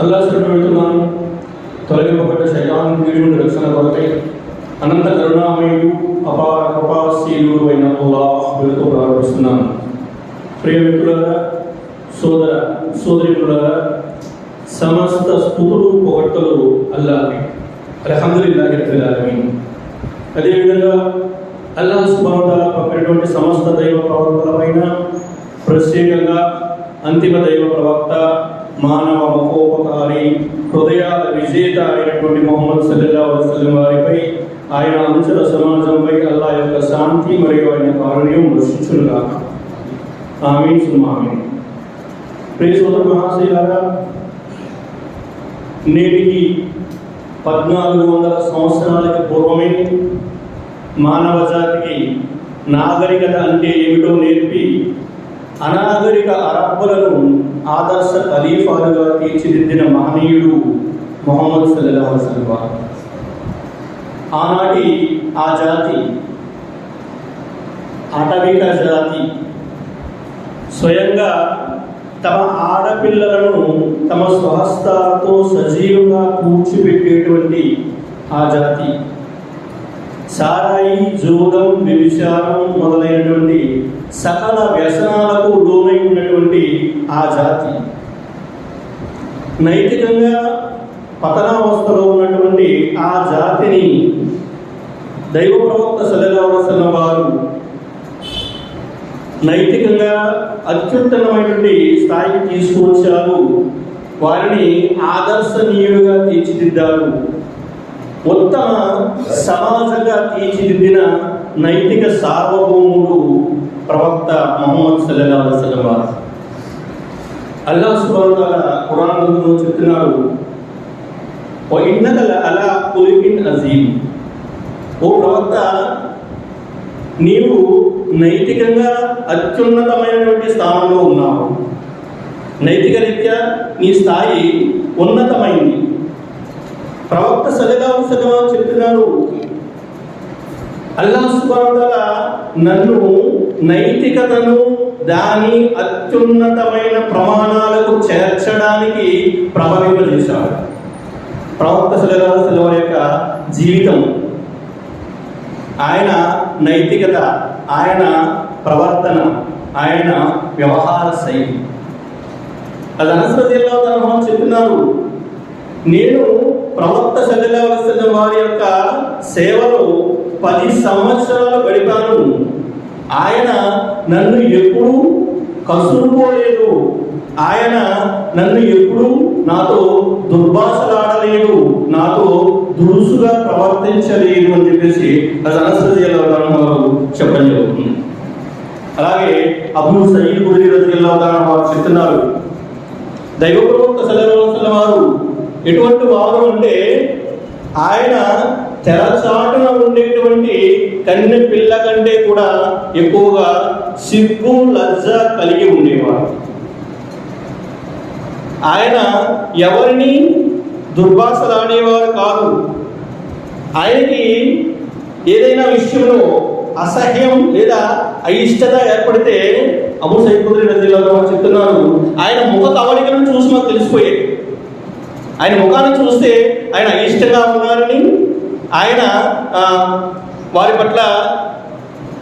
అల్లా పెడుతున్నాను తొలగింపబడ్డ శైలాన్ని వీడి నుండి రక్షణ కొరకై అనంత కరుణామయుడు అపార కృపాశీలుడు అయిన అల్లాహ్ పేరుతో ప్రారంభిస్తున్నాను ప్రియ మిత్రులారా సోదర సోదరికులారా సమస్త స్థుతులు పొగట్టలు అల్లాహే అల్హమ్దులిల్లాహి రబ్బిల్ ఆలమీన్ అదేవిధంగా అల్లాహ్ సుబ్హానహు తాలా పంపినటువంటి సమస్త దైవ ప్రవక్తలపైన ప్రత్యేకంగా అంతిమ దైవ ప్రవక్త మానవ మహోపకారి హృదయాల విజేత అయినటువంటి మొహమ్మద్ సల్లల్లాహు అలైహి వారిపై ఆయన అనుచర సమాజంపై అల్లా యొక్క శాంతి మరియు ఆయన కారుణ్యం వర్షించునుగాక ఆమె సుమామి ప్రేసోద సోదర నేటికి పద్నాలుగు వందల సంవత్సరాలకు పూర్వమే మానవ జాతికి నాగరికత అంటే ఏమిటో నేర్పి అనాగరిక అరబ్బులను ఆదర్శ ఖలీఫాలుగా తీర్చిదిద్దిన మహనీయుడు మొహమ్మద్ సల్లల్లాహు వారు. ఆనాటి ఆ జాతి అటవిక జాతి స్వయంగా తమ ఆడపిల్లలను తమ స్వహస్తాలతో సజీవంగా కూర్చిపెట్టేటువంటి ఆ జాతి సారాయి జోగం వ్యభిచారం మొదలైనటువంటి సకల వ్యసనాలకు లోనై ఉన్నటువంటి ఆ జాతి. నైతికంగా పతనావస్థలో ఉన్నటువంటి ఆ జాతిని దైవ ప్రవక్త సల్లల్లాహు వారు నైతికంగా అత్యుత్తమమైనటువంటి స్థాయికి తీసుకువచ్చారు. వారిని ఆదర్శనీయులుగా తీర్చిదిద్దారు. ఉత్తమ సమాజంగా తీర్చిదిద్దిన నైతిక సార్వభౌముడు ప్రవక్త మొహమ్మద్ సల్లల్లా అలైహి వారు. అల్లా సుబాన్ వ తఆలా ఖురాన్ గ్రంథంలో చెప్తున్నారు "వ అలా ఖులుకిన్ అజీమ్. ఓ ప్రవక్త నీవు నైతికంగా అత్యున్నతమైనటువంటి స్థానంలో ఉన్నావు. నైతిక రీత్యా నీ స్థాయి ఉన్నతమైంది. ప్రవక్త సలగా సలమా చెప్తున్నారు అల్లా నన్ను నైతికతను దాని అత్యున్నతమైన ప్రమాణాలకు చేర్చడానికి ప్రభావింపజేశాడు ప్రవక్త సలగావు సలమా యొక్క జీవితం ఆయన నైతికత ఆయన ప్రవర్తన ఆయన వ్యవహార శైలి. అది అనస్పతిలో తన చెప్తున్నారు. నేను ప్రవక్త సజలవలసిన వారి యొక్క సేవలో పది సంవత్సరాలు గడిపాను. ఆయన నన్ను ఎప్పుడూ కసురుకోలేదు. ఆయన నన్ను ఎప్పుడూ నాతో దుర్భాషలాడలేదు. నాతో దురుసుగా ప్రవర్తించలేదు అని చెప్పేసి అది అనస్వతిలో వారు చెప్పడం జరుగుతుంది. అలాగే అబ్దుల్ సయీద్ గురి రజిల్లా వారు చెప్తున్నారు దైవ ప్రవక్త వారు ఎటువంటి వారు అంటే ఆయన తెరచాటున ఉండేటువంటి కన్నె పిల్ల కంటే కూడా ఎక్కువగా సిగ్గు లజ్జ కలిగి ఉండేవారు. ఆయన ఎవరిని దుర్భాషలాడేవారు కాదు. ఆయనకి ఏదైనా విషయంలో అసహ్యం లేదా అయిష్టత ఏర్పడితే అబు సైకుద్రి నదిలో చెప్తున్నారు ఆయన ముఖ కవలికలను చూసి మాకు తెలిసిపోయేది. ఆయన ముఖాన్ని చూస్తే ఆయన అయిష్టంగా ఉన్నారని ఆయన వారి పట్ల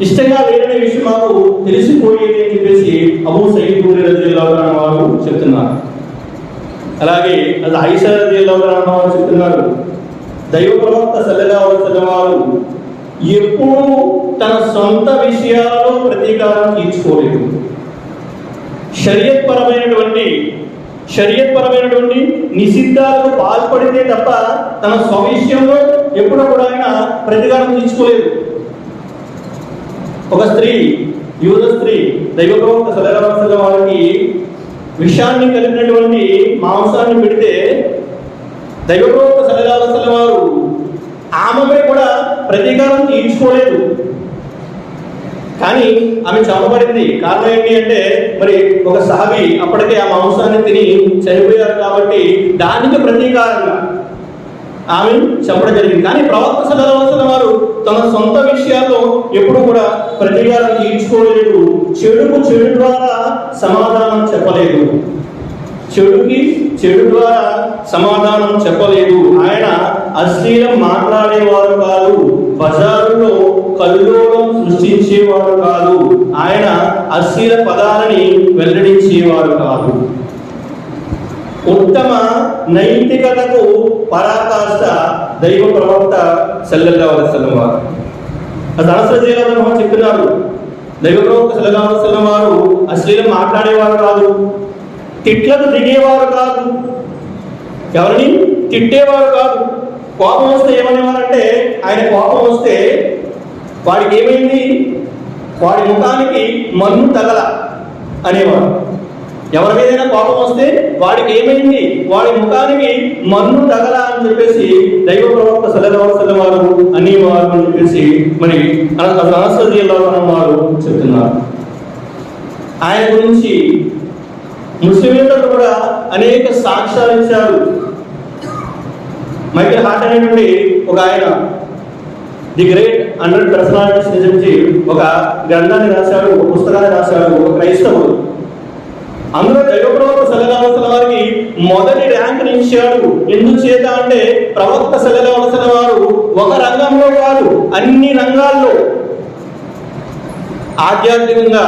ఇష్టంగా లేదనే విషయం మాకు తెలిసిపోయేది అని చెప్పేసి అబూ సయీద్ గురి వారు చెప్తున్నారు. అలాగే అది ఐషా జిల్లా వారు చెప్తున్నారు దైవ ప్రవక్త సల్లగా అలైహి వారు ఎప్పుడూ తన సొంత విషయాలలో ప్రతీకారం తీర్చుకోలేదు. షరియత్ పరమైనటువంటి షరియత్ పరమైనటువంటి నిషిద్ధాలకు పాల్పడితే తప్ప తన స్వవిషయంలో ఎప్పుడూ కూడా ఆయన ప్రతీకారం తీసుకోలేదు. ఒక స్త్రీ యూద స్త్రీ దైవ ప్రవక్త సల్లల్లాహు వారికి విషాన్ని కలిగినటువంటి మాంసాన్ని పెడితే దైవ ప్రవక్త సల్లల్లాహు వారు ఆమెపై కూడా ప్రతీకారం తీర్చుకోలేదు కానీ ఆమె చంపబడింది. కారణం ఏంటి అంటే మరి ఒక సహవి అప్పటికే ఆ మాంసాన్ని తిని చనిపోయారు కాబట్టి దానికి ప్రతీకారంగా ఆమె చెప్పడం జరిగింది. కానీ ప్రవక్త సదలవలసిన వారు తన సొంత విషయాల్లో ఎప్పుడు కూడా ప్రతీకారం తీర్చుకోలేదు. చెడుకు చెడు ద్వారా సమాధానం చెప్పలేదు. చెడుకి చెడు ద్వారా సమాధానం చెప్పలేదు. ఆయన అశ్లీలం మాట్లాడేవారు కాదు. బజారులో కల్లోలం సృష్టించేవారు కాదు. ఆయన అశ్లీల పదాలని వెల్లడించేవారు కాదు. ఉత్తమ నైతికతకు పరాకాష్ట దైవ ప్రవక్త సల్లల్లా వసల్లం వారు. అది చెప్తున్నారు. దైవ ప్రవక్త సల్లల్లా వసల్లం వారు అశ్లీలం మాట్లాడేవారు కాదు. తిట్లకు దిగేవారు కాదు. ఎవరిని? తిట్టేవారు కాదు. కోపం వస్తే ఏమనేవారంటే ఆయన కోపం వస్తే వాడికి ఏమైంది? వాడి ముఖానికి మన్ను తగల అనేవారు. ఎవరి మీదైనా కోపం వస్తే వాడికి ఏమైంది? వాడి ముఖానికి మన్ను తగలా అని చెప్పేసి దైవ ప్రవక్త సలహా వారు అనేవారు అని చెప్పేసి మరి అనసరజీలో వారు చెప్తున్నారు. ఆయన గురించి ముస్లింలు కూడా అనేక సాక్ష్యాలు ఇచ్చారు. మైకిల్ హార్ట్ అనేటువంటి ఒక ఆయన ది గ్రేట్ హండ్రెడ్ పర్సనాలిటీస్ గురించి ఒక గ్రంథాన్ని రాశాడు ఒక పుస్తకాన్ని రాశాడు ఒక క్రైస్తవుడు. అందులో దైవప్రవక్త సలహావసల వారికి మొదటి ర్యాంక్ ఇచ్చాడు ఎందుకు చేత అంటే ప్రవక్త సలహావసల వారు ఒక రంగంలో కాదు అన్ని రంగాల్లో. ఆధ్యాత్మికంగా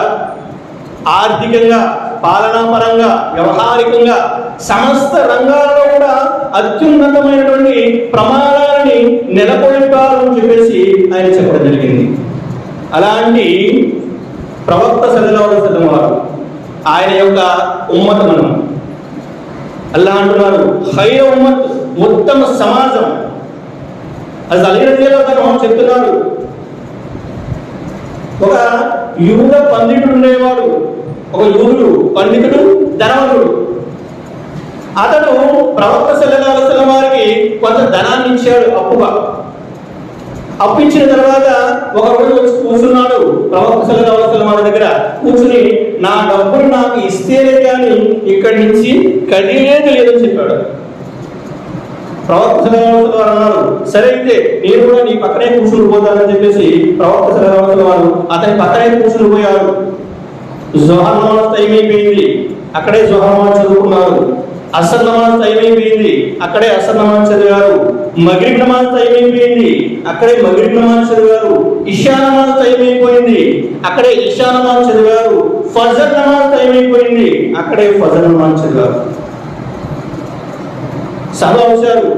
ఆర్థికంగా పాలనాపరంగా వ్యవహారికంగా సమస్త రంగాల్లో కూడా అత్యున్నతమైనటువంటి ప్రమాణాలని నెలకొల్పాలని చెప్పేసి ఆయన చెప్పడం జరిగింది. అలాంటి ప్రవక్త సదలవలసిన వారు ఆయన యొక్క ఉమ్మత మనం. అల్లా అంటున్నారు హైర ఉమ్మత్ ఉత్తమ సమాజం. అది అలీరజీలో మనం చెప్తున్నారు ఒక యువ పండితుడు ఉండేవాడు ఒక యువుడు పండితుడు ధనవంతుడు. అతడు ప్రవక్త సెల్లవలసిన వారికి కొంత ధనాన్ని ఇచ్చాడు అప్పుగా. అప్పించిన తర్వాత ఒక రోజు వచ్చి కూర్చున్నాడు. ప్రవక్త సెల్లవలసిన వాళ్ళ దగ్గర కూర్చుని నా డబ్బులు నాకు ఇస్తేనే కానీ ఇక్కడి నుంచి కదిలేదు లేదని చెప్పాడు. ప్రవక్త సెలవుల వారు అన్నారు సరే అయితే నేను కూడా నీ పక్కనే కూర్చుని పోతానని చెప్పేసి ప్రవక్త సెలవుల వారు అతని పక్కనే కూర్చుని పోయారు. జోహర్ నమాజ్ టైం అయిపోయింది. అక్కడే జోహర్ నమాజ్ చదువుకున్నారు. అసర్ నమాజ్ టైం అయిపోయింది అక్కడే అసర్ నమాజ్ చదివారు. మగ్రిబ్ నమాజ్ టైం అయిపోయింది అక్కడే మగ్రిబ్ నమాజ్ చదివారు. ఇషా నమాజ్ టైం అయిపోయింది అక్కడే ఇషా నమాజ్ చదివారు. ఫజర్ నమాజ్ టైం అయిపోయింది అక్కడే ఫజర్ నమాజ్ చదివారు. సభ వచ్చారు.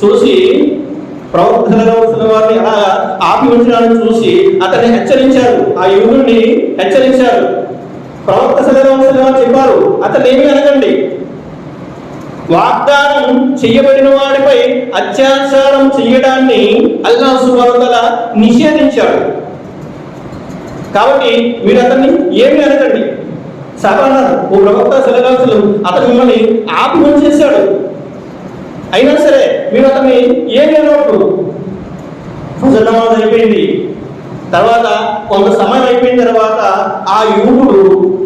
చూసి ప్రవక్తల వారిని అలా ఆపి ఉంచడాన్ని చూసి అతన్ని హెచ్చరించారు. ఆ యువకుడిని హెచ్చరించారు. ప్రవక్త సలహా చెప్పారు అతను ఏమి అనగండి వాగ్దానం చేయబడిన వాడిపై అత్యాచారం చేయడాన్ని అల్లా సువరతల నిషేధించాడు. కాబట్టి మీరు అతన్ని ఏమి అనకండి? సభ ఓ ప్రవక్త సెలగాల్సులు అతను మిమ్మల్ని ఆపి చేశాడు. అయినా సరే మీరు అతన్ని ఏమి అనవద్దు. నమాజ్ అయిపోయింది. తర్వాత కొంత సమయం అయిపోయిన తర్వాత ఆ యువకుడు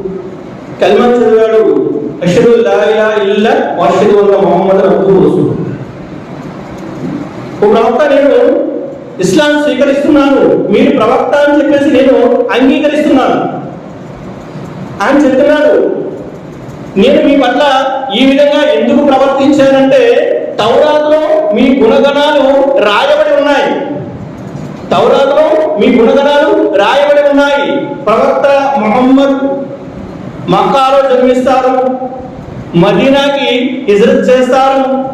కలిమ చదివాడు. అషదు లా ఇలాహ ఇల్ల వషదు అన్న మొహమ్మద్ రసూల్. ఓ ప్రవక్త నేను ఇస్లాం స్వీకరిస్తున్నాను. మీరు ప్రవక్త అని చెప్పేసి నేను అంగీకరిస్తున్నాను. అని చెప్తున్నాడు నేను మీ పట్ల ఈ విధంగా ఎందుకు ప్రవర్తించానంటే తౌరాతులో మీ గుణగణాలు రాయబడి ఉన్నాయి. తౌరాతులో మీ గుణగణాలు రాయబడి ఉన్నాయి. ప్రవక్త మొహమ్మద్ మక్కాలో జన్మిస్తారు. మదీనాకి ఇజ్రత్ చేస్తారు.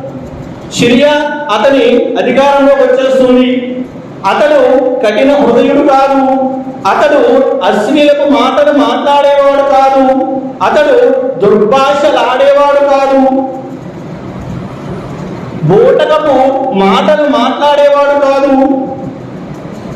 సిరియా అతని అధికారంలోకి వచ్చేస్తుంది. అతడు కఠిన హృదయుడు కాదు. అతడు అశ్లీలకు మాటలు మాట్లాడేవాడు కాదు. అతడు దుర్భాషలాడేవాడు కాదు. బోటకపు మాటలు మాట్లాడేవాడు కాదు.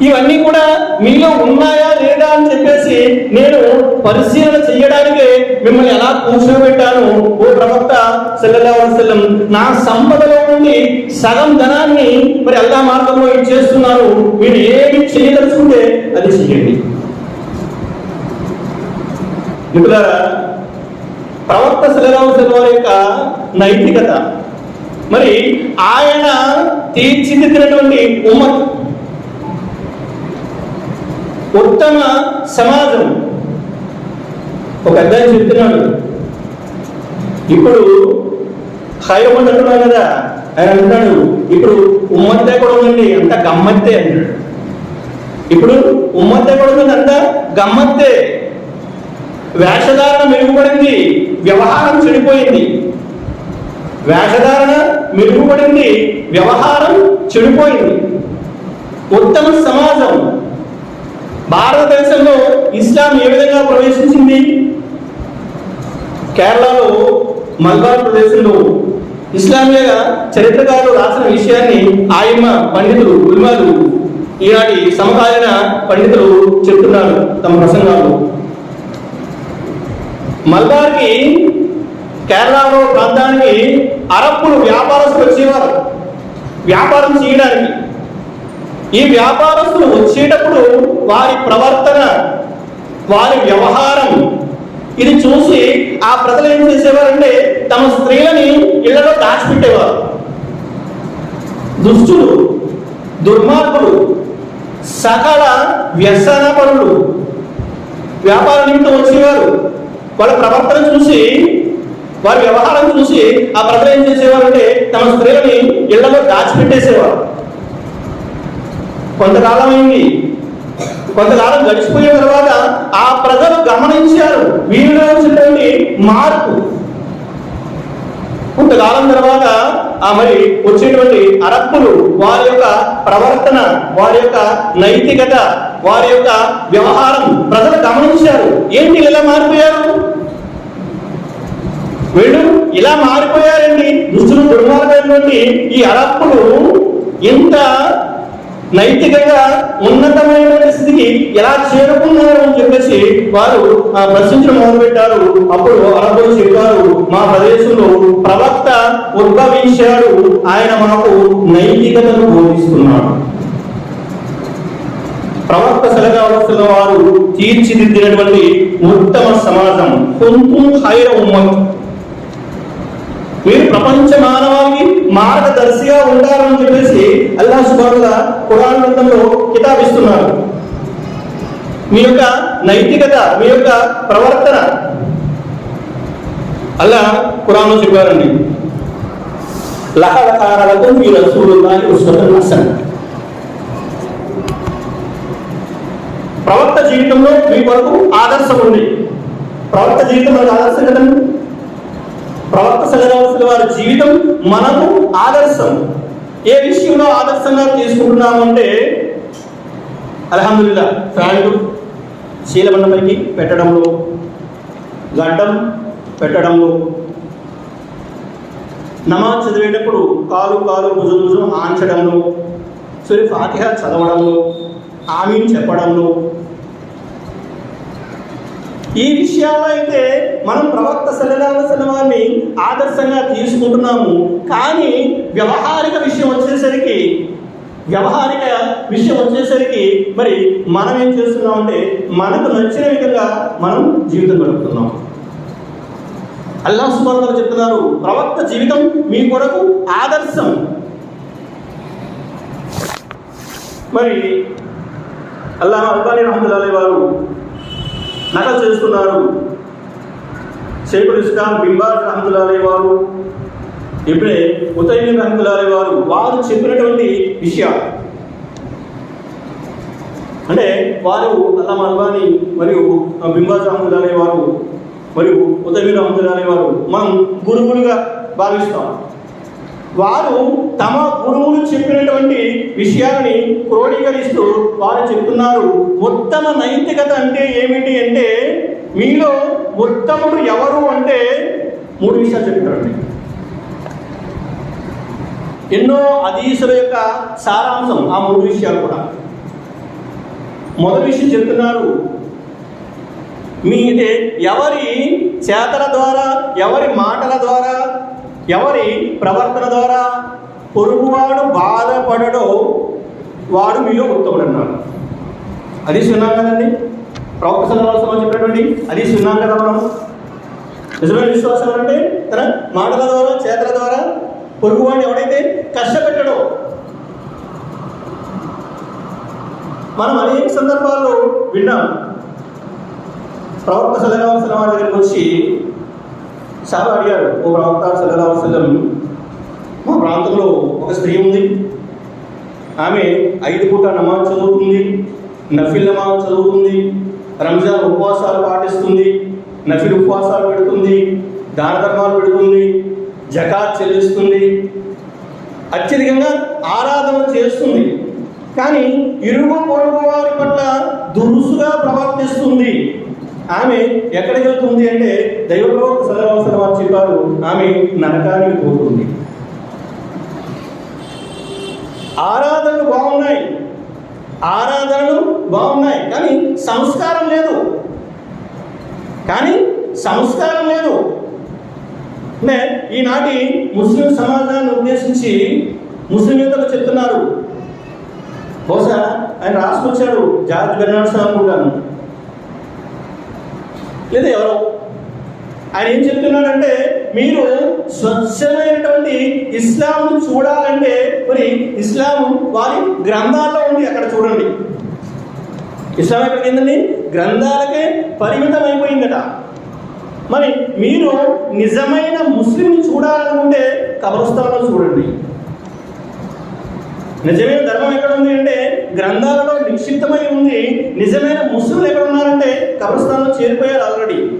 ఇవన్నీ కూడా మీలో ఉన్నాయా లేదా అని చెప్పేసి నేను పరిశీలన చేయడానికి మిమ్మల్ని ఎలా కూర్చోబెట్టాను? ఓ ప్రవక్త సెల్లెల్లం నా సంపదలో నుండి సగం ధనాన్ని మరి అల్లా మార్గంలో ఇచ్చేస్తున్నాను మీరు ఏమి చేయదలుచుకుంటే అది చెయ్యండి. మిత్రులారా ప్రవక్త సెల్లెల్లం వారి యొక్క నైతికత మరి ఆయన తీర్చిదిద్దినటువంటి ఉమ్మత్ ఉత్తమ సమాజం. ఒక అధ్యాయం చెప్తున్నాడు ఇప్పుడు హైరమంది అంటున్నాడు కదా? ఆయన అంటున్నాడు ఇప్పుడు ఉమ్మత్తే కూడా ఉందండి అంత గమ్మత్తే. అంటాడు ఇప్పుడు ఉమ్మత్తే కూడా ఉంది అంత గమ్మత్తే. వేషధారణ మెరుగుపడింది వ్యవహారం చెడిపోయింది. వేషధారణ మెరుగుపడింది వ్యవహారం చెడిపోయింది. ఉత్తమ సమాజం. భారతదేశంలో ఇస్లాం ఏ విధంగా ప్రవేశించింది? కేరళలో మల్బార్ ప్రదేశంలో. ఇస్లామియ చరిత్రకారులు రాసిన విషయాన్ని ఆయమ్మ పండితులు ఉల్మాలు ఈనాటి సమకాలీన పండితులు చెప్తున్నారు తమ ప్రసంగాలు మల్బార్కి కేరళలో ప్రాంతానికి అరబ్బులు వ్యాపారస్తులు వచ్చేవారు. వ్యాపారం చేయడానికి. ఈ వ్యాపారస్తులు వచ్చేటప్పుడు వారి ప్రవర్తన వారి వ్యవహారం ఇది చూసి ఆ ప్రజలు ఏం చేసేవారంటే తమ స్త్రీలని ఇళ్ళలో దాచిపెట్టేవారు. దుష్టులు దుర్మార్గులు సకల వ్యసన పనులు వ్యాపార నిమిత్తం వచ్చేవారు. వాళ్ళ ప్రవర్తన చూసి వారి వ్యవహారం చూసి ఆ ప్రజలు ఏం చేసేవారంటే తమ స్త్రీలని ఇళ్ళలో దాచిపెట్టేసేవారు. కొంతకాలం అయింది కొంతకాలం గడిచిపోయిన తర్వాత ఆ ప్రజలు గమనించారు. వీరిలో వచ్చినటువంటి మార్పు. కొంతకాలం తర్వాత ఆ మరి వచ్చేటువంటి అరబ్బులు వారి యొక్క ప్రవర్తన వారి యొక్క నైతికత వారి యొక్క వ్యవహారం ప్రజలు గమనించారు. ఏంటి ఇలా మారిపోయారు? వీళ్ళు ఇలా మారిపోయారండి. దుస్తులు దుర్మార్గమైనటువంటి ఈ అరబ్బులు ఇంత నైతికంగా ఉన్నతమైన స్థితికి ఎలా చేరుకున్నారు అని చెప్పేసి వారు ఆ, ప్రశ్నించడం మొదలుపెట్టారు. అప్పుడు అరబ్బులు చెప్పారు మా ప్రదేశంలో ప్రవక్త ఉద్భవించాడు. ఆయన మాకు నైతికతను బోధిస్తున్నాడు. ప్రవక్త సలగావలసిన వారు తీర్చిదిద్దినటువంటి ఉత్తమ సమాజం కుంకుం హైర ఉమ్మ మీరు ప్రపంచ మానవాళికి మార్గదర్శిగా ఉంటారని చెప్పేసి అల్లా సుబారుగా కురాన్ గ్రంథంలో కితాబిస్తున్నారు మీ యొక్క నైతికత మీ యొక్క ప్రవర్తన. అల్లా కురాన్ చెప్పారండి. లహలకారాలతో మీ రసూలుల్లాహి ఉస్వతున్ హసన్. జీవితంలో మీ కొరకు ఆదర్శం ఉంది. ప్రవర్త జీవితంలో ఆదర్శం కదండి? ప్రవక్త సలహావలసిన వారి జీవితం మనకు ఆదర్శం. ఏ విషయంలో ఆదర్శంగా తీసుకుంటున్నామంటే అలహమ్దుల్లా ఫ్యాన్లు శీలమండపైకి పెట్టడంలో గడ్డం పెట్టడంలో. నమాజ్ చదివేటప్పుడు కాలు కాలు భుజం భుజం ఆంచడంలో సూర్య ఫాతిహ చదవడంలో ఆమీన్ చెప్పడంలో ఈ విషయాల్లో అయితే మనం ప్రవక్త సల్లల్లాహు వారిని ఆదర్శంగా తీసుకుంటున్నాము. కానీ వ్యవహారిక విషయం వచ్చేసరికి వ్యవహారిక విషయం వచ్చేసరికి మరి మనం ఏం చేస్తున్నాం అంటే మనకు నచ్చిన విధంగా మనం జీవితం గడుపుతున్నాం. అల్లా సుబాన్ చెప్తున్నారు ప్రవక్త జీవితం మీ కొరకు ఆదర్శం. మరి అల్లా అల్బానీ రహమతుల్లాహి వారు నకలు చేస్తున్నారు. షేఖుల్ ఇస్లాం బింబాజ్ రహమతులాలే వారు. ఇప్పుడే ఉతైమిన్ రహమతులాలే వారు. వారు చెప్పినటువంటి విషయాలు అంటే వారు అల్లామ అల్బాని మరియు బింబాజ్ రహమతులాలే వారు మరియు ఉతైమిన్ రహమతులాలే వారు. మనం గురువులుగా భావిస్తాం. వారు తమ గురువులు చెప్పినటువంటి విషయాలని క్రోడీకరిస్తూ వారు చెప్తున్నారు. ఉత్తమ నైతికత అంటే ఏమిటి అంటే మీలో ఉత్తముడు ఎవరు అంటే మూడు విషయాలు చెప్తారండి. ఎన్నో అధీసుల యొక్క సారాంశం ఆ మూడు విషయాలు కూడా. మొదటి విషయం చెప్తున్నారు మీ ఎవరి చేతల ద్వారా ఎవరి మాటల ద్వారా ఎవరి ప్రవర్తన ద్వారా పొరుగువాడు బాధపడడో వాడు మీలో ఉత్తముడు అన్నాడు. అది సున్నాం కదండి? ప్రవక్త సంఘం చెప్పినటువంటి అది సున్నాం కదా మనం నిజమైన విశ్వాసం అంటే తన మాటల ద్వారా చేతల ద్వారా పొరుగువాడిని ఎవడైతే కష్టపెట్టడో. మనం అనేక సందర్భాల్లో విన్నాం. ప్రవక్త సలహావలసిన వారి దగ్గరికి వచ్చి సార్ అడిగాడు ఓ ప్రవక్త సల్లల్లాహు మా ప్రాంతంలో ఒక స్త్రీ ఉంది. ఆమె ఐదు పూట నమాజ్ చదువుతుంది నఫిల్ నమాజ్ చదువుతుంది రంజాన్ ఉపవాసాలు పాటిస్తుంది నఫిల్ ఉపవాసాలు పెడుతుంది దాన ధర్మాలు పెడుతుంది జకాత్ చెల్లిస్తుంది. అత్యధికంగా ఆరాధన చేస్తుంది. కానీ ఇరుగు పొరుగు వారి పట్ల దురుసుగా ప్రవర్తిస్తుంది. ఆమె ఎక్కడికి వెళ్తుంది అంటే దైవప్రవక్త సదవసరం వారు చెప్పారు. ఆమె నరకానికి పోతుంది. ఆరాధనలు బాగున్నాయి. ఆరాధనలు బాగున్నాయి. కానీ సంస్కారం లేదు. కానీ సంస్కారం లేదు. అంటే ఈనాటి ముస్లిం సమాజాన్ని ఉద్దేశించి ముస్లిం యువతలు చెప్తున్నారు. బహుశా ఆయన రాసుకొచ్చాడు జార్జ్ బెర్నాడ్ సార్ అనుకుంటాను లేదా ఎవరో. ఆయన ఏం చెప్తున్నాడంటే మీరు స్వచ్ఛమైనటువంటి ఇస్లాం చూడాలంటే మరి ఇస్లాం వారి గ్రంథాల్లో ఉంది అక్కడ చూడండి. ఇస్లాం ఎక్కడికి ఏంటండి గ్రంథాలకే పరిమితం అయిపోయిందట మరి మీరు నిజమైన ముస్లింని చూడాలనుకుంటే కబరస్థానంలో చూడండి. నిజమైన ధర్మం ఎక్కడ ఉంది అంటే గ్రంథాలలో నిక్షిప్తమై ఉంది. నిజమైన ముస్లింలు ఎక్కడ ఉన్నారంటే కబ్రస్థానంలో చేరిపోయారు ఆల్రెడీ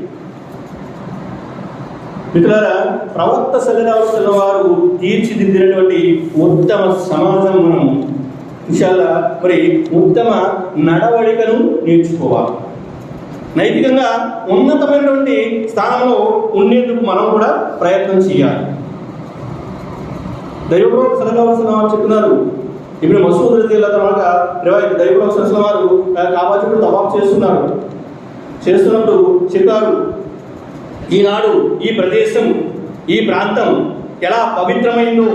మిత్రులారా ప్రవక్త సల్లాహుల వారు తీర్చిదిద్దినటువంటి ఉత్తమ సమాజం మనం విషయాల మరి ఉత్తమ నడవడికను నేర్చుకోవాలి. నైతికంగా ఉన్నతమైనటువంటి స్థానంలో ఉండేందుకు మనం కూడా ప్రయత్నం చేయాలి. దైవప్రవక్త సలహావలసిన వారు చెప్తున్నారు ఇప్పుడు మసూద్ రజీల తర్వాత దైవప్రవక్త సలహా వారు కాబట్టి తవాఫ్ చేస్తున్నారు. చేస్తున్నప్పుడు చెప్పారు ఈనాడు ఈ ప్రదేశం ఈ ప్రాంతం ఎలా పవిత్రమైందో.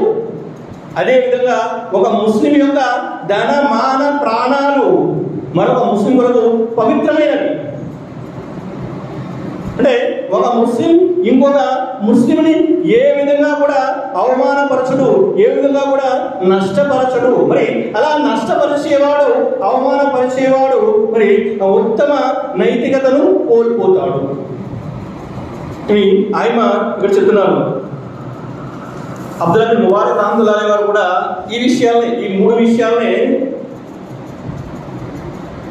అదేవిధంగా ఒక ముస్లిం యొక్క ధన మాన ప్రాణాలు మరొక ముస్లిం కొరకు పవిత్రమైనవి. అంటే ఒక ముస్లిం ఇంకొక ముస్లింని ఏ విధంగా కూడా అవమానపరచడు ఏ విధంగా కూడా నష్టపరచడు? మరి అలా నష్టపరిచేవాడు అవమానపరిచేవాడు మరి ఉత్తమ నైతికతను కోల్పోతాడు. ఇవి ఆయన ఇక్కడ చెప్తున్నారు. అబ్దుల్ అబీ ముబారక్ రామదుల్లాహి వారు కూడా ఈ విషయాల్ని ఈ మూడు విషయాల్ని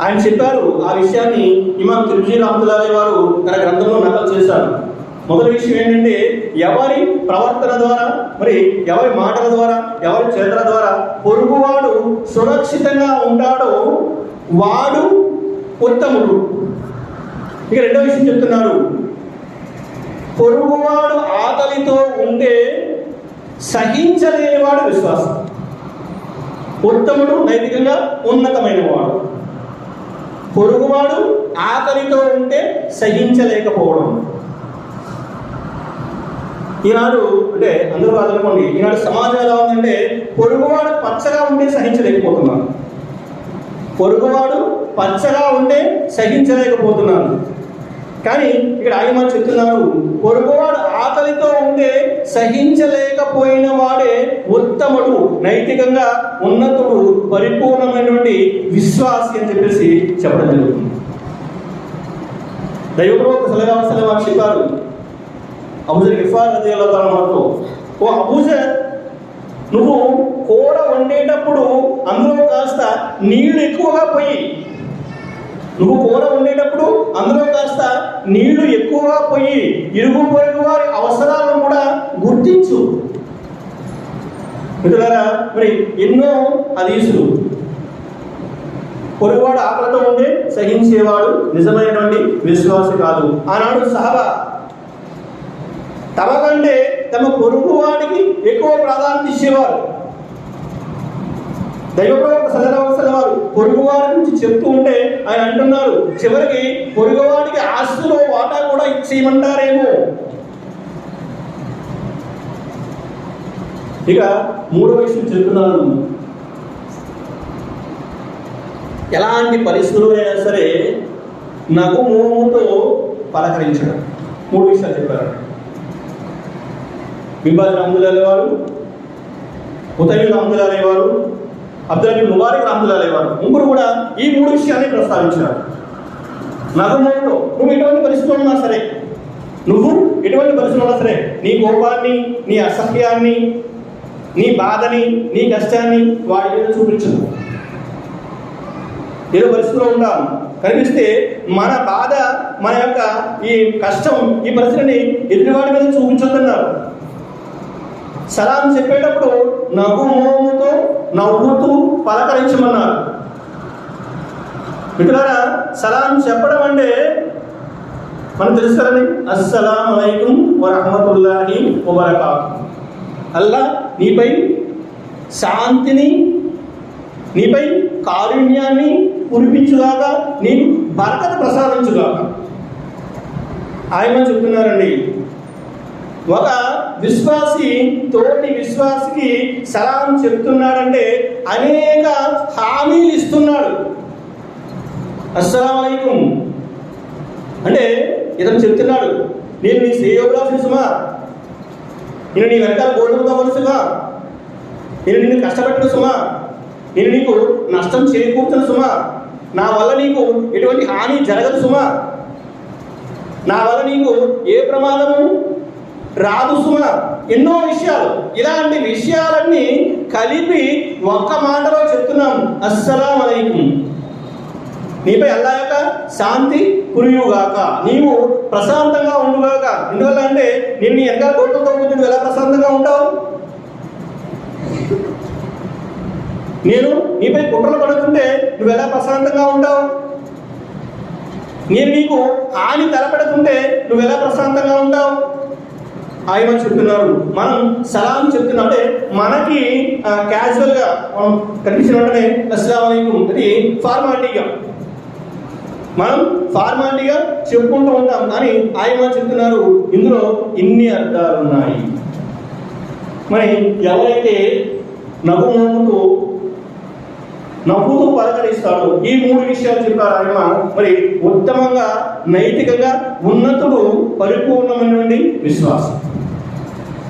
ఆయన చెప్పారు ఆ విషయాన్ని ఇమాం తిరుజీ రామదుల్లాహి వారు తన గ్రంథంలో నకలు చేశారు. మొదటి విషయం ఏంటంటే ఎవరి ప్రవర్తన ద్వారా మరి ఎవరి మాటల ద్వారా ఎవరి చేతల ద్వారా పొరుగువాడు సురక్షితంగా ఉంటాడో వాడు ఉత్తముడు. ఇక రెండో విషయం చెప్తున్నారు. పొరుగువాడు ఆకలితో ఉంటే సహించలేనివాడు విశ్వాసం. ఉత్తముడు నైతికంగా ఉన్నతమైన వాడు పొరుగువాడు ఆకలితో ఉంటే సహించలేకపోవడం. ఈనాడు అంటే అందరూ అనుకోండి ఈనాడు సమాజం ఎలా ఉందంటే పొరుగువాడు పచ్చగా ఉంటే సహించలేకపోతున్నాను పొరుగువాడు పచ్చగా ఉంటే సహించలేకపోతున్నాను కానీ ఇక్కడ ఆయన చెప్తున్నారు పొరుగువాడు వారితో ఉండే సహించలేకపోయిన వాడే ఉత్తముడు నైతికంగా ఉన్నతుడు పరిపూర్ణమైనటువంటి విశ్వాసి అని చెప్పేసి చెప్పడం జరుగుతుంది. దైవప్రవక్త సలహా వారు చెప్పారు అబుజర్ ఇఫార్ మాతో ఓ అబూజర్ నువ్వు కూర వండేటప్పుడు అందులో కాస్త నీళ్ళు ఎక్కువగా పోయి నువ్వు కూర వండేటప్పుడు అందులో కాస్త నీళ్ళు ఎక్కువగా పోయి ఇరుగు పొరుగు వారి అవసరాలను కూడా గుర్తించు. మిత్రులారా మరి ఎన్నో హదీసులు. పొరుగువాడు ఆకలితో ఉంటే సహించేవాడు నిజమైనటువంటి విశ్వాసి కాదు. ఆనాడు సహబా తమకంటే తమ పొరుగువాడికి ఎక్కువ ప్రాధాన్యత ఇచ్చేవారు. దైవప్రవక్త సదనవసల వారు పొరుగువారి నుంచి చెప్తూ ఉంటే ఆయన అంటున్నారు చివరికి పొరుగువాడికి ఆస్తులో వాటా కూడా ఇచ్చేయమంటారేమో. ఇక మూడో విషయం చెప్తున్నాను. ఎలాంటి పరిస్థితులు అయినా సరే నగు మోముతో పలకరించడం. మూడు విషయాలు చెప్పారు. బింబాజ్ రాములాలే వారు ఉతయ్య వారు అబ్దుల్ ముబారక్ రాములాలే వారు ముగ్గురు కూడా ఈ మూడు విషయాన్ని ప్రస్తావించారు నగమోతో నువ్వు ఎటువంటి పరిస్థితులు ఉన్నా సరే నువ్వు ఎటువంటి పరిస్థితులు ఉన్నా సరే నీ కోపాన్ని నీ అసహ్యాన్ని నీ బాధని నీ కష్టాన్ని వాడి మీద చూపించదు ఏదో పరిస్థితిలో ఉంటాం కనిపిస్తే మన బాధ మన యొక్క ఈ కష్టం ఈ పరిస్థితిని ఎదుటివాడి మీద చూపించొద్దన్నారు. సలాం చెప్పేటప్పుడు నవ్వు మోముతో నవ్వుతూ పలకరించమన్నారు. మిత్రులారా సలాం చెప్పడం అంటే మనం తెలుసు కదండి అస్సలాం అలైకుం వరహమతుల్లాహి వబరకాతు. అల్లా నీపై శాంతిని నీపై కారుణ్యాన్ని కురిపించుగాక నీకు భర్తను ప్రసాదించుగాక. ఆయన చెప్తున్నారండి? ఒక విశ్వాసి తోటి విశ్వాసికి సలాం చెప్తున్నాడంటే అనేక హామీలు ఇస్తున్నాడు. అస్సలం అంటే ఇతను చెప్తున్నాడు నేను నీ శ్రేయోభిలాషి సుమా. నేను నీ వెనకాల గోల్డ్ కావలసుగా నేను నిన్ను కష్టపెట్టిన సుమా. నేను నీకు నష్టం చేకూర్చిన సుమా. నా వల్ల నీకు ఎటువంటి హాని జరగదు సుమా. నా వల్ల నీకు ఏ ప్రమాదము రాదు సుమ ఎన్నో విషయాలు. ఇలాంటి విషయాలన్నీ కలిపి ఒక్క మాటలో చెప్తున్నాం. అస్సలం అలైకుం నీపై అల్లా యొక్క శాంతి కురియుగాక నీవు ప్రశాంతంగా ఉండుగాక. ఎందువల్ల అంటే నేను నీ వెనకాల గోటుతో కూర్చుని నువ్వు ఎలా ప్రశాంతంగా ఉంటావు? నేను నీపై కుట్రలు పడుతుంటే నువ్వు ఎలా ప్రశాంతంగా ఉంటావు? నేను నీకు హాని తలపెడుతుంటే నువ్వు ఎలా ప్రశాంతంగా ఉంటావు? ఆయన చెప్తున్నారు. మనం సలాం చెప్తున్నా. అంటే మనకి క్యాజువల్గా మనం కనిపించిన వెంటనే అస్సలం అలైకుం. అది ఫార్మాలిటీగా. మనం ఫార్మాలిటీగా చెప్పుకుంటూ ఉంటాం. కానీ ఆయన చెప్తున్నారు. ఇందులో ఇన్ని అర్థాలు ఉన్నాయి. మరి ఎవరైతే నవ్వు నవ్వుతూ నవ్వుతూ పలకరిస్తాడు ఈ మూడు విషయాలు చెప్పారు ఆయన. మరి ఉత్తమంగా నైతికంగా ఉన్నతుడు పరిపూర్ణమైనటువంటి విశ్వాసం.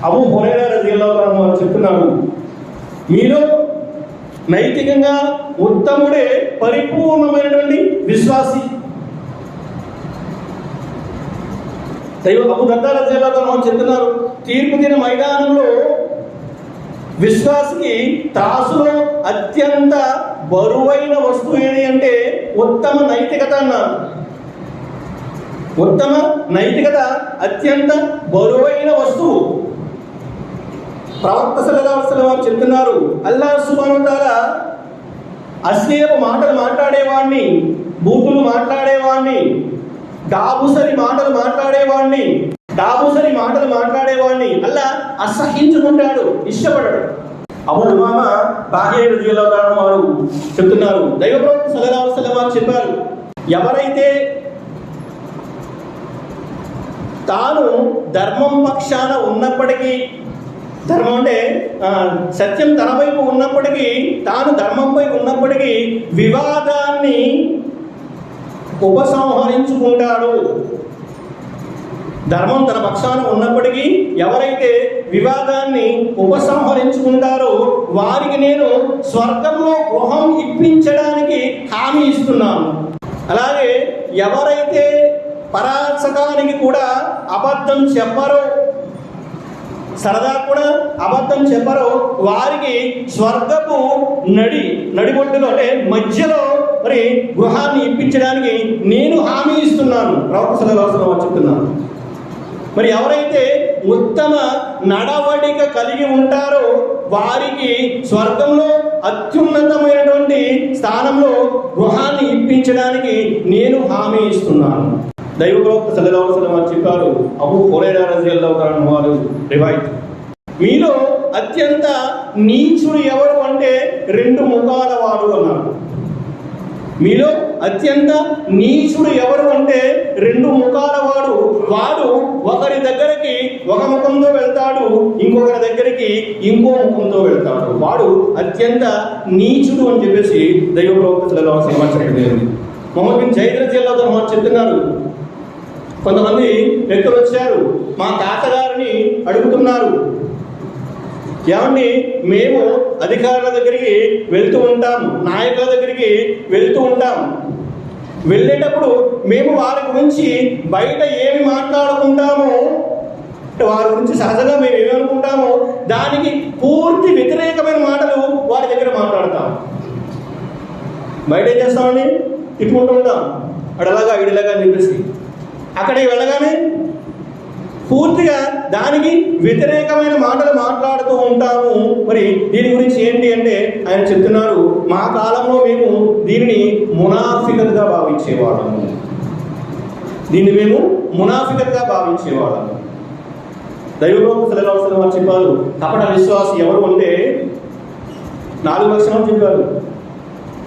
అబు హురైరా రజియల్లాహు వారు చెప్తున్నారు. మీలో నైతికంగా ఉత్తముడే పరిపూర్ణమైనటువంటి విశ్వాసి. దైవ అబు దర్దా రజియల్లాహు అన్హు వారు చెప్తున్నారు తీర్పు దిన మైదానంలో విశ్వాసికి త్రాసులో అత్యంత బరువైన వస్తువు ఏది అంటే ఉత్తమ నైతికత అన్నారు. ఉత్తమ నైతికత అత్యంత బరువైన వస్తువు. ప్రవక్త సలహావసల వారు చెప్తున్నారు అల్లా సుబానుతాల అశ్లీల మాటలు మాట్లాడేవాడిని బూతులు మాట్లాడేవాడిని డాబుసరి మాటలు మాట్లాడేవాడిని డాబుసరి మాటలు మాట్లాడేవాడిని అల్లా అసహించుకుంటాడు ఇష్టపడడు. అప్పుడు మామ బాహ్య రుజువులవుతాడు వారు చెప్తున్నారు దైవ ప్రవక్త సలహావసల వారు చెప్పారు ఎవరైతే తాను ధర్మం పక్షాన ఉన్నప్పటికీ ధర్మం అంటే సత్యం తన వైపు ఉన్నప్పటికీ తాను ధర్మంపై ఉన్నప్పటికీ వివాదాన్ని ఉపసంహరించుకుంటాడు. ధర్మం తన పక్షాన ఉన్నప్పటికీ ఎవరైతే వివాదాన్ని ఉపసంహరించుకుంటారో వారికి నేను స్వర్గంలో గృహం ఇప్పించడానికి హామీ ఇస్తున్నాను. అలాగే ఎవరైతే పరాచకానికి కూడా అబద్ధం చెప్పరో సరదా కూడా అబద్ధం చెప్పరు. వారికి స్వర్గపు నడి నడిబొడ్డులో అంటే మధ్యలో మరి గృహాన్ని ఇప్పించడానికి నేను హామీ ఇస్తున్నాను. ప్రవక్త సలహాలు చెప్తున్నాను. మరి ఎవరైతే ఉత్తమ నడవడిక కలిగి ఉంటారో వారికి స్వర్గంలో అత్యున్నతమైనటువంటి స్థానంలో గృహాన్ని ఇప్పించడానికి నేను హామీ ఇస్తున్నాను. దైవ ప్రవక్త సలహావసరం వారు చెప్పారు. అబు హురైరా రజియల్లాహు వారు రివాయిత్. మీలో అత్యంత నీచుడు ఎవరు అంటే రెండు ముఖాల వాడు అన్నారు. మీలో అత్యంత నీచుడు ఎవరు అంటే రెండు ముఖాల వాడు. వాడు ఒకరి దగ్గరికి ఒక ముఖంతో వెళ్తాడు ఇంకొకరి దగ్గరికి ఇంకో ముఖంతో వెళ్తాడు. వాడు అత్యంత నీచుడు అని చెప్పేసి దైవ ప్రవక్తలలో సమాచారం జరిగింది మొహమ్మద్ బిన్ జైద్ర జిల్లాతో చెప్తున్నారు. కొంతమంది వ్యక్తులు వచ్చారు. మా తాతగారిని అడుగుతున్నారు. ఏమండి మేము అధికారుల దగ్గరికి వెళ్తూ ఉంటాం నాయకుల దగ్గరికి వెళ్తూ ఉంటాం వెళ్ళేటప్పుడు మేము వారి గురించి బయట ఏమి మాట్లాడుకుంటామో వారి గురించి సహజంగా మేము ఏమనుకుంటామో అనుకుంటామో దానికి పూర్తి వ్యతిరేకమైన మాటలు వారి దగ్గర మాట్లాడతాం. బయట ఏం చేస్తామండి? తిట్టుకుంటూ ఉంటాం. అడలాగా ఇడలాగా అని చెప్పేసి. అక్కడికి వెళ్ళగానే పూర్తిగా దానికి వ్యతిరేకమైన మాటలు మాట్లాడుతూ ఉంటాము. మరి దీని గురించి ఏంటి అంటే ఆయన చెప్తున్నారు మా కాలంలో మేము దీనిని మునాఫికతగా భావించేవాళ్ళము. దీన్ని మేము మునాఫికతగా భావించేవాళ్ళము. దైవలోక సెలవుసిన వారు చెప్పారు. కపట విశ్వాసం ఎవరు అంటే నాలుగు లక్షణాలు చెప్పారు.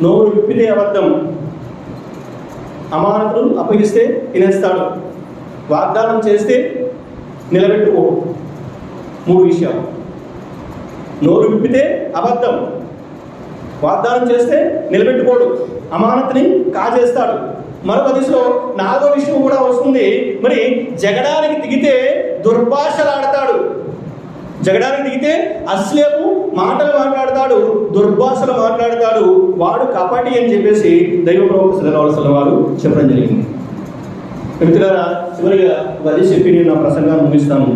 నోరు విప్పితే అబద్ధం. అమానతులు అప్పగిస్తే తినేస్తాడు. వాగ్దానం చేస్తే నిలబెట్టుకో. మూడు విషయాలు. నోరు విప్పితే అబద్ధం. వాగ్దానం చేస్తే నిలబెట్టుకోడు. అమానతని కాజేస్తాడు. మరొక దిశలో నాలుగో విషయం కూడా వస్తుంది. మరి జగడానికి దిగితే దుర్భాషలాడతాడు. జగడానికి దిగితే అశ్లేపు మాటలు మాట్లాడతాడు దుర్భాషలు మాట్లాడతాడు వాడు కపటి అని చెప్పేసి దైవ ప్రవక్త సలహాల వారు చెప్పడం జరిగింది. మిత్రులారా చివరిగా అది చెప్పి నేను నా ప్రసంగాన్ని ముగిస్తాను.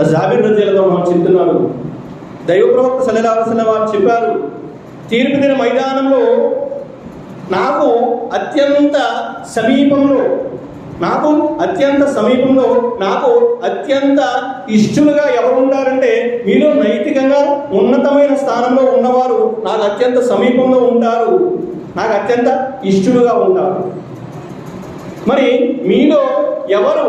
ఆ జాబిర్ రజీలతో మనం చెప్తున్నాడు దైవ ప్రవక్త సలహాల వారు చెప్పారు తీర్పు దిన మైదానంలో నాకు అత్యంత సమీపంలో నాకు అత్యంత సమీపంలో నాకు అత్యంత ఇష్టలుగా ఎవరు ఉంటారంటే మీలో నైతికంగా ఉన్నతమైన స్థానంలో ఉన్నవారు నాకు అత్యంత సమీపంలో ఉంటారు. నాకు అత్యంత ఇష్టలుగా ఉంటారు. మరి మీలో ఎవరు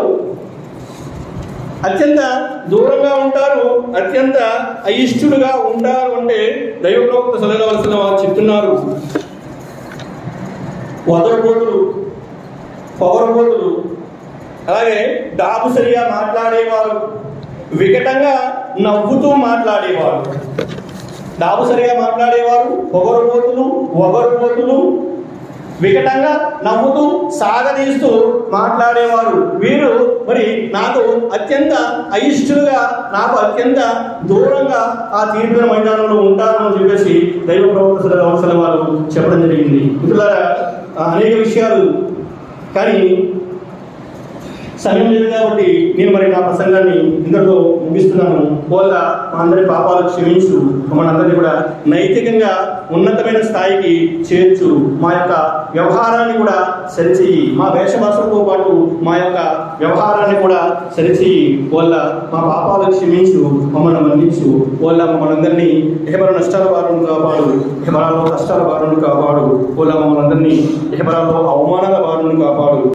అత్యంత దూరంగా ఉంటారు అత్యంత అయిష్టుడుగా ఉంటారు అంటే దైవప్రవక్త చదవలసిన వారు చెప్తున్నారు. వదరబోతులు పొగరబోతులు అలాగే డాబుసరిగా మాట్లాడేవారు. వికటంగా నవ్వుతూ మాట్లాడేవారు. డాబుసరిగా మాట్లాడేవారు పొగరబోతులు ఒగరబోతులు వికటంగా నవ్వుతూ సాగదీస్తూ మాట్లాడేవారు. వీరు మరి నాకు అత్యంత అయిష్టులుగా నాకు అత్యంత దూరంగా ఆ తీర్పుల మైదానంలో ఉంటారు అని చెప్పేసి దైవ ప్రవర్తన అవసరం వారు చెప్పడం జరిగింది. ఇట్లా అనేక విషయాలు కానీ సమయం లేదు కాబట్టి నేను మరి నా ప్రసంగాన్ని ఇంతటితో ముగిస్తున్నాను. వాళ్ళ మా అందరి పాపాలు క్షమించు. మమ్మల్ని కూడా నైతికంగా ఉన్నతమైన స్థాయికి చేర్చు. మా యొక్క వ్యవహారాన్ని కూడా సరిచేయి. మా వేషభాషలతో పాటు మా యొక్క వ్యవహారాన్ని కూడా సరిచేయి. వాళ్ళ మా పాపాలు క్షమించు. మమ్మల్ని మన్నించు. వాళ్ళ మమ్మల్ని ఎహబర నష్టాల బారును కాపాడు. ఎహబరాలో కష్టాల బారును కాపాడు. వాళ్ళ మమ్మల్ని అందరినీ ఎహబరాలో అవమానాల బారును కాపాడు.